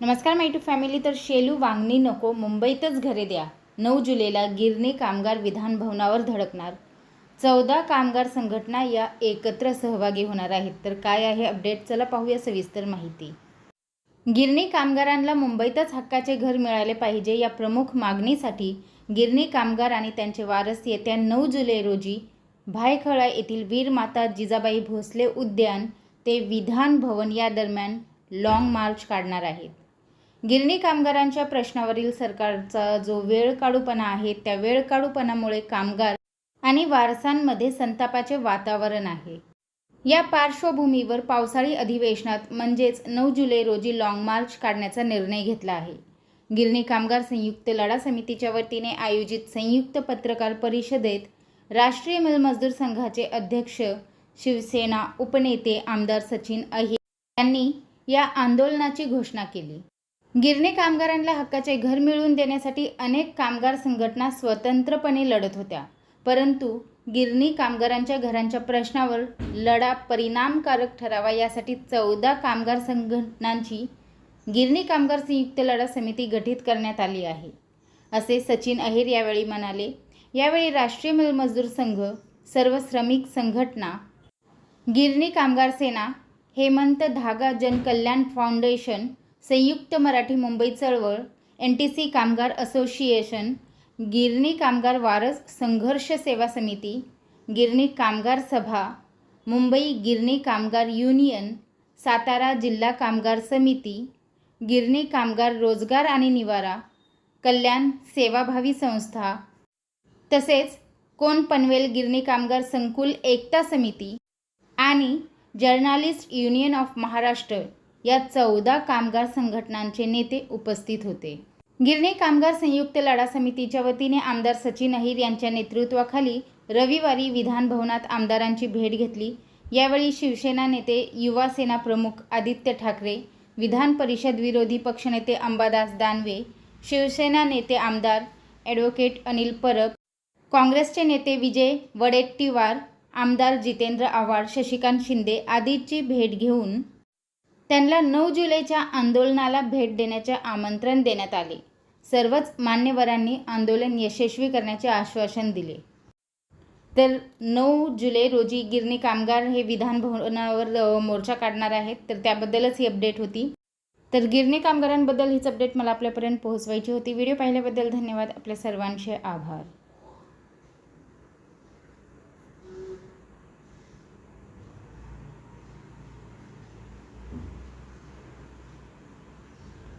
नमस्कार माहिती फॅमिली तर शेलू वांगणी नको मुंबईतच घरे द्या. नऊ जुलैला गिरणी कामगार विधान भवनावर धडकणार. चौदा कामगार संघटना या एकत्र सहभागी होणार आहेत. तर काय आहे अपडेट चला पाहूया सविस्तर माहिती. गिरणी कामगारांना मुंबईतच हक्काचे घर मिळाले पाहिजे या प्रमुख मागणीसाठी गिरणी कामगार आणि त्यांचे वारस येत्या नऊ जुलै रोजी भायखळा येथील वीर माता जिजाबाई भोसले उद्यान ते विधान भवन या दरम्यान लाँग मार्च काढणार आहेत. गिरणी कामगारांच्या प्रश्नावरील सरकारचा जो वेळकाढूपणा आहे त्या वेळकाढूपणामुळे कामगार आणि वारसांमध्ये संतापाचे वातावरण आहे. या पार्श्वभूमीवर पावसाळी अधिवेशनात म्हणजेच नऊ जुलै रोजी लाँग मार्च काढण्याचा निर्णय घेतला आहे. गिरणी कामगार संयुक्त लढा समितीच्या वतीने आयोजित संयुक्त पत्रकार परिषदेत राष्ट्रीय मिलमजदूर संघाचे अध्यक्ष शिवसेना उपनेते आमदार सचिन अहिर यांनी या आंदोलनाची घोषणा केली. गिरणी कामगारांना हक्काचे घर मिळवून देण्यासाठी अनेक कामगार संघटना स्वतंत्रपणे लढत होत्या. परंतु गिरणी कामगारांच्या घरांच्या प्रश्नावर लढा परिणामकारक ठरावा यासाठी चौदा कामगार संघटनांची गिरणी कामगार संयुक्त लढा समिती गठीत करण्यात आली आहे. असे सचिन अहिर यावेळी म्हणाले यावेळी राष्ट्रीय मिलमजदूर संघ सर्व श्रमिक संघटना गिरणी कामगार सेना हेमंत धागा जनकल्याण फाउंडेशन संयुक्त मराठी मुंबई चळवळ एन टी सी कामगार असोसिएशन गिरणी कामगार वारस संघर्ष सेवा समिती गिरणी कामगार सभा मुंबई गिरणी कामगार युनियन सातारा जिल्हा कामगार समिती गिरणी कामगार रोजगार आणि निवारा कल्याण सेवाभावी संस्था. तसेच कोण पनवेल गिरणी कामगार संकुल एकता समिती आणि जर्नालिस्ट युनियन ऑफ महाराष्ट्र. या चौदा कामगार संघटनांचे नेते उपस्थित होते. गिरणी कामगार संयुक्त लढा समितीच्या वतीने आमदार सचिन अहिर यांच्या नेतृत्वाखाली रविवारी विधान भवनात आमदारांची भेट घेतली. यावेळी शिवसेना नेते युवा सेना प्रमुख आदित्य ठाकरे विधान परिषद विरोधी पक्षनेते अंबादास दानवे शिवसेना नेते आमदार ॲडव्होकेट अनिल परब काँग्रेसचे नेते विजय वडेट्टीवार आमदार जितेंद्र आव्हाड शशिकांत शिंदे आदींची भेट घेऊन त्यांना नऊ जुलैच्या आंदोलनाला भेट देण्याचे आमंत्रण देण्यात आले. सर्वच मान्यवरांनी आंदोलन यशस्वी करण्याचे आश्वासन दिले. तर नऊ जुलै रोजी गिरणी कामगार हे विधान भवनावर मोर्चा काढणार आहेत. तर त्याबद्दलच ही अपडेट होती. तर गिरणी कामगारांबद्दल हीच अपडेट मला आपल्यापर्यंत पोहोचवायची होती. व्हिडिओ पाहिल्याबद्दल धन्यवाद. आपल्या सर्वांचे आभार.